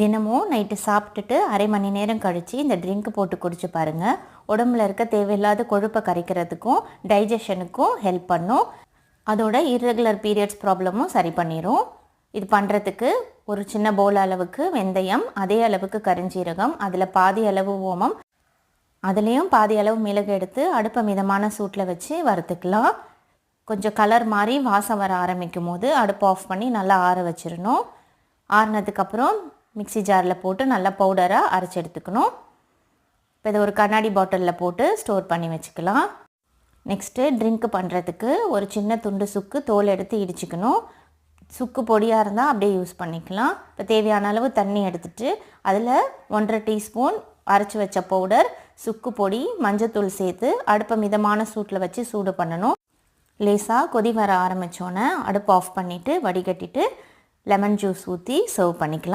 தினமும் நைட்டு சாப்பிட்டுட்டு அரை மணி நேரம் கழித்து இந்த ட்ரிங்க் போட்டு குடிச்சு பாருங்கள் உடம்புல இருக்க தேவையில்லாத கொழுப்பை கரைக்கிறதுக்கும் டைஜஷனுக்கும் ஹெல்ப் பண்ணும். அதோட இர்ரெகுலர் பீரியட்ஸ் ப்ராப்ளமும் சரி பண்ணிடும் இது பண்ணுறதுக்கு ஒரு சின்ன போல் அளவுக்கு வெந்தயம் அதே அளவுக்கு கரிஞ்சீரகம் அதில் பாதி அளவு ஓமம் அதுலேயும் பாதி அளவு மிளகு எடுத்து அடுப்பை மிதமான சூட்டில் வச்சு வறுத்துக்கலாம். கொஞ்சம் கலர் மாதிரி வாசம் வர ஆரம்பிக்கும் போது அடுப்பு ஆஃப் பண்ணி நல்லா ஆற வச்சிடணும் ஆறுனதுக்கப்புறம் மிக்ஸி ஜாரில் போட்டு நல்லா பவுடராக அரைச்சி எடுத்துக்கணும். இப்போ இதை ஒரு கண்ணாடி பாட்டிலில் போட்டு ஸ்டோர் பண்ணி வச்சுக்கலாம். நெக்ஸ்ட்டு ட்ரிங்க் பண்ணுறதுக்கு ஒரு சின்ன துண்டு சுக்கு தோல் எடுத்து இடிச்சுக்கணும். சுக்கு பொடியாக இருந்தால் அப்படியே யூஸ் பண்ணிக்கலாம். இப்போ தேவையான அளவு தண்ணி எடுத்துட்டு அதில் ஒன்றரை டீஸ்பூன் அரைச்சி வச்ச பவுடர் சுக்கு பொடி மஞ்சத்தூள் சேர்த்து அடுப்பை மிதமான சூட்டில் வச்சு சூடு பண்ணணும். லேசாக கொதி வர ஆரம்பித்தோன்னே அடுப்பு ஆஃப் பண்ணிவிட்டு வடிகட்டிட்டு லெமன் ஜூஸ் ஊற்றி சர்வ் பண்ணிக்கலாம்.